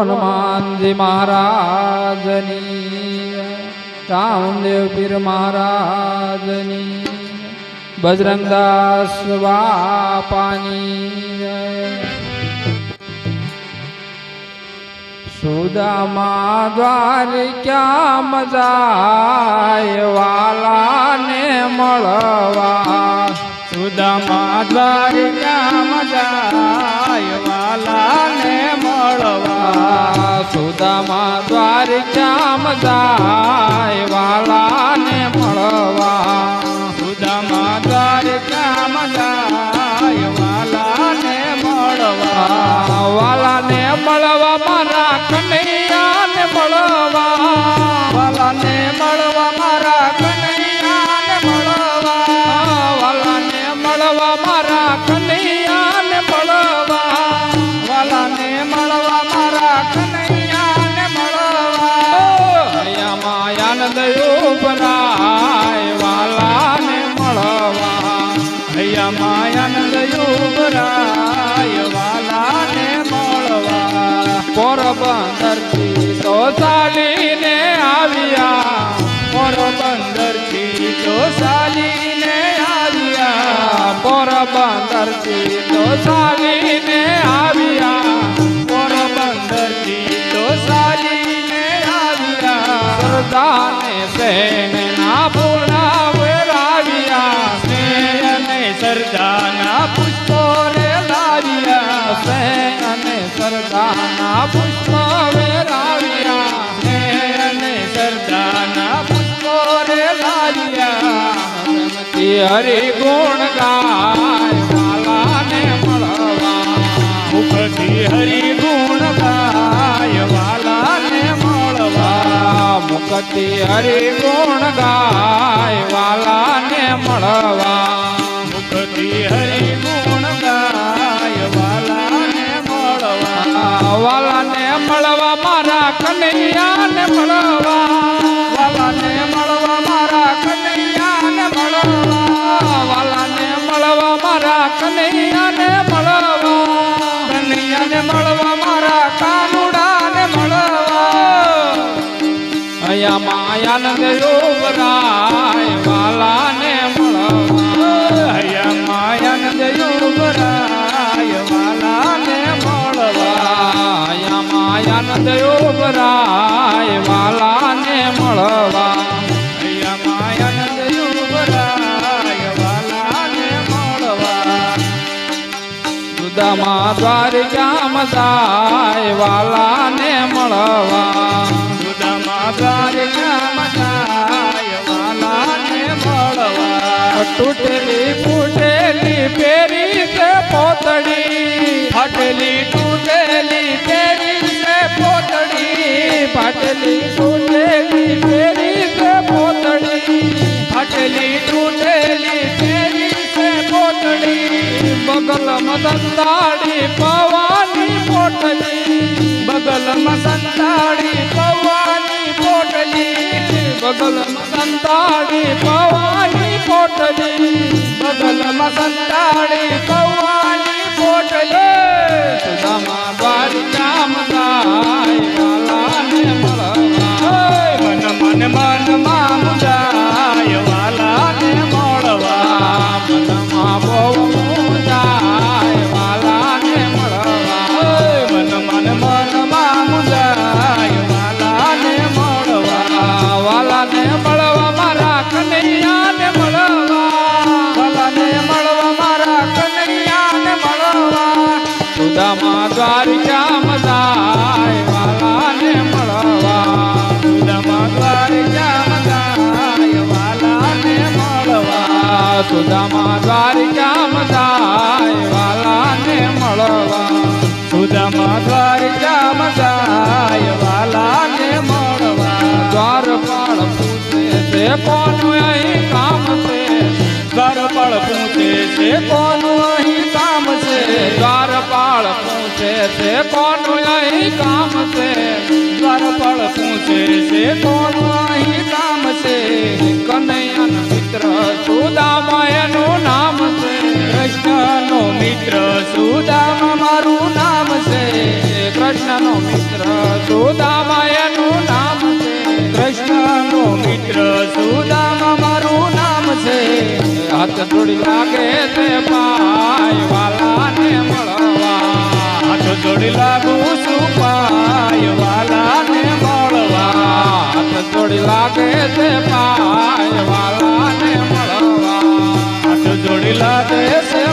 હનુમાનજી મહારાજની રામદેવ પીર મહારાજની બજરંગદાસ બાપાની. સુદામા દ્વારિકા મજાય વાલાને મળવા સુદામા દ્વારિકા મળવા સુદામા દ્વારિકા મજાય વાલાને મળવા. પોરબંદરથી તો ચાલીને આવ્યા. પોરબંદરથી તો ચાલીને આવ્યા. સરદાને સેન પૂર્ણા વેરાવ્યા. અને સરદાના પુષ્પો રે લાવ્યા સેન હરિ ગુણ ગાય વાલાને મળવા. મુખથી હરિ ગુણ ગાય વાલાને મળવા. મુખથી હરિ ગુણ અહીંયા માયાનંદ યુવરાય વાલાને મળવા. હૈયા અહીંયા માયાનંદ યુવરાય વાલાને મળવા. હૈયા માયાનંદ યુવરાય વાલાને મળવા. સુદામા દ્વારિકામાં જાય વાલાને મળવા. તૂટેલી, ફૂટેલી પેરી છે પોતડી ફાટેલી, તૂટેલી પેરી છે પોતડી ફાટેલી, તૂટેલી પેરી છે પોતડી ફાટેલી, તૂટેલી પેરી છે પોતડી બગલ મદંતાડી પવાની પોટલી. બગલ મદંતાડી પવાની પોટલી. બગલ મદંતાડી પવાની પોટલી બગલમાં સંતાડી પવાની છે કોનું અહીં કામ છે? દ્વારપાળ પૂછે છે કોનું અહીં કામ છે? દ્વારપાળ પૂછે છે કોનું અહીં કામ છે? દ્વારપાળ પૂછે છે કોનું અહીં કામ છે? કનૈયાના મિત્ર સુદામા નામ છે. કૃષ્ણનો મિત્ર સુદામા મારું નામ છે. કૃષ્ણનો મિત્ર સુદામા એનું નામ છે કૃષ્ણનો મિત્ર સુદામ મારું નામ છે. હાથ જોડી લાગે તે પાય વાલાને મળવા. હાથ જોડી લાગુ છું પાય વાલાને મળવા. હાથ જોડી લાગે તે પાય વાલાને મળવા. હાથ જોડી લાગે છે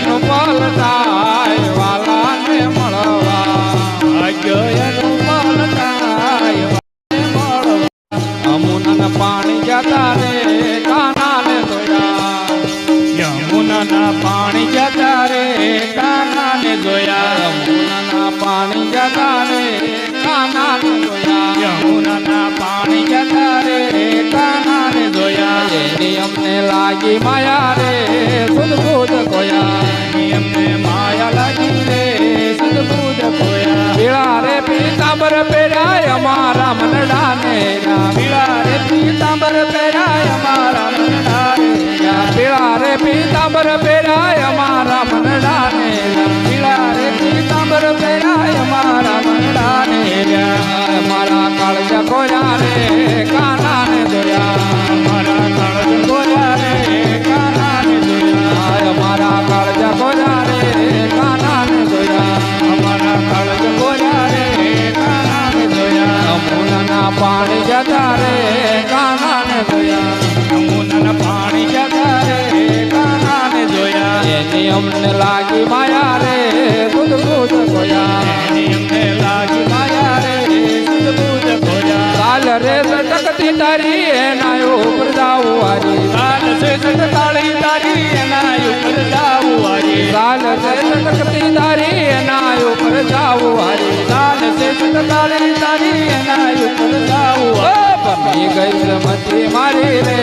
ભાગ્ય એનું લાગી માયા રે સુદબુદ કોયા એમને માયા લાગી રે સદબુદ કોયા પીળા રે પીતાંબર પહેરાય અમારા મનડાને પીળા રે પીતાંબર પહેરાય અમારા મનડારે પીળા રે પીતાંબર પહેર્યા મતી મારી રે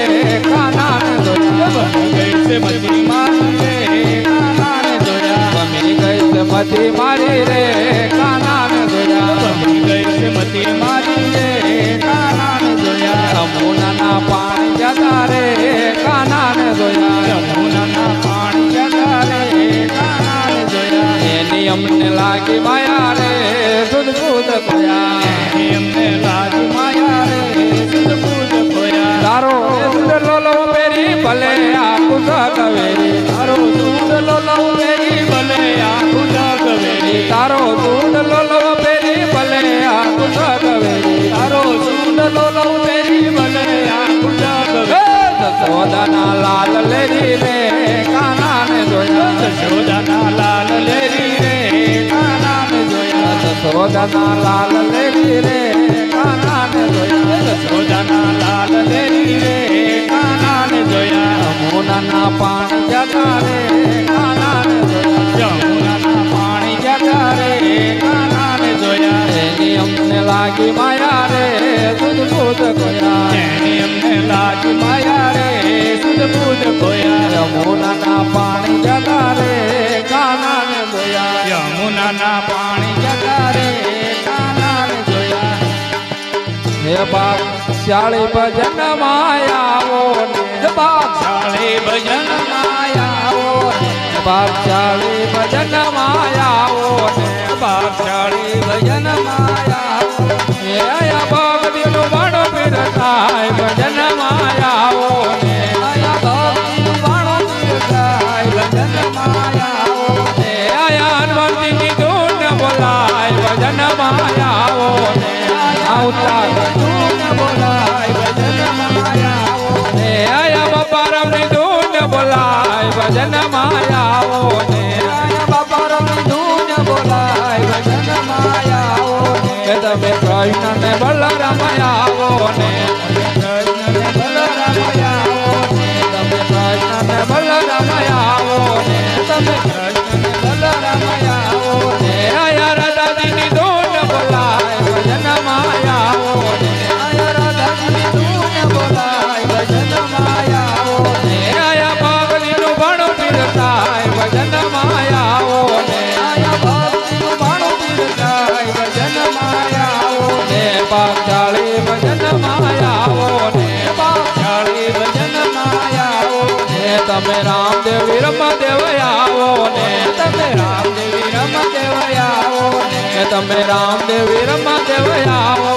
છે બધી મારી રે જોયા પમી ગઈ મતી મારી રે જોયા બની ગઈ બધી મારી રે જોયા યમુનાના પાણી જતા રે કાનાને જોયા યમુનાના પાણી જતા રે કાનાને જોયા એની અમને લાગી માયા રે સુધ સુધ કોયા એની અમને લાગી માયા જોયા લાલ લેરી રે કાનાને જોયા સોદાના લાલ લેરી રે, કાનાને જોયા જશોદાના લાલ લેરી રે કાનાને જોયા યમુનાના પાણી જતા રે કાનાને પાણી જતા રે કાનાને જોયા એની અમને લાગી માયા રે. સુધ કોયા એની અમને લાગી માયા રે ભજન માયાઓ ને બાપ શાળે ભજન માયાઓ બાપ શાળી ભજન માયાવો કૃષ્ણ ને બલરામ આવો તમે રામદેવ વીર મહાદેવ આવો.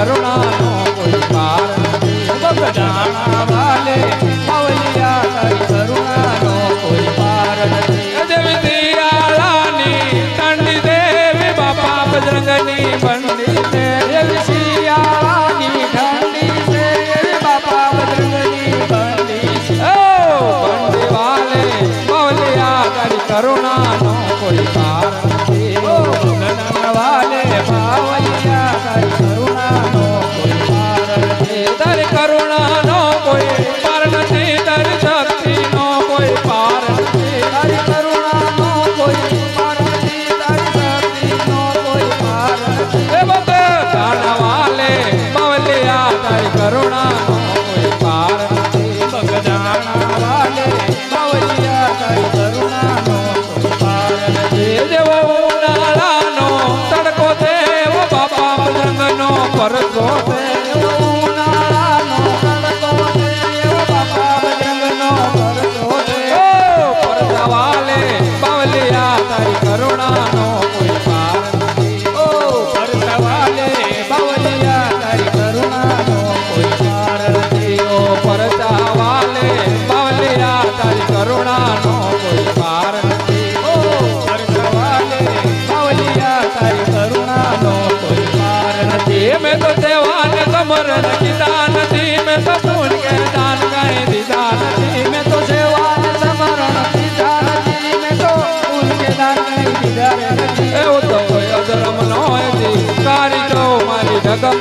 કરુણાનો કોઈ પાર નથી. ભગવાના વાલે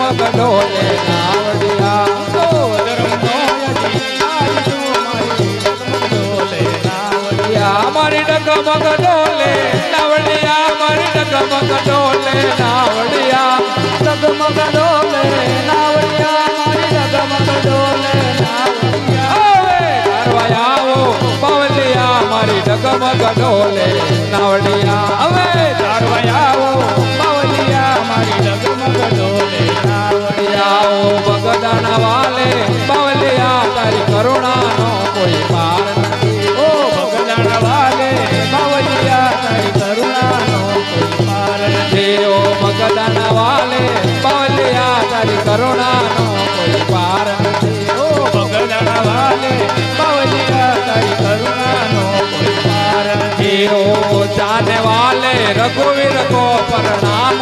ડગમગ ડોલે નાવડિયા તો ધર્મનો અધિકાર તું મારી ડગમગ ડોલે નાવડિયા મારી ડગમગ હવે તારવા આવો બગદાના વાલે, બાવલિયા, તારી કરુણાનો કોઈ પાર નથી. ઓ ભગદાણ વાલે, બાવલિયા, તારી કરુણાનો કોઈ પાર નથી. ઓ બગદાના વાલે, બાવલિયા, તારી કરુણાનો કોઈ પાર ઓ ભગદાણ વાલે, બાવલિયા, તારી કરુણાનો કોઈ પાર નથી. ઓ જાને વાલે, રઘુવીર કો પ્રણામ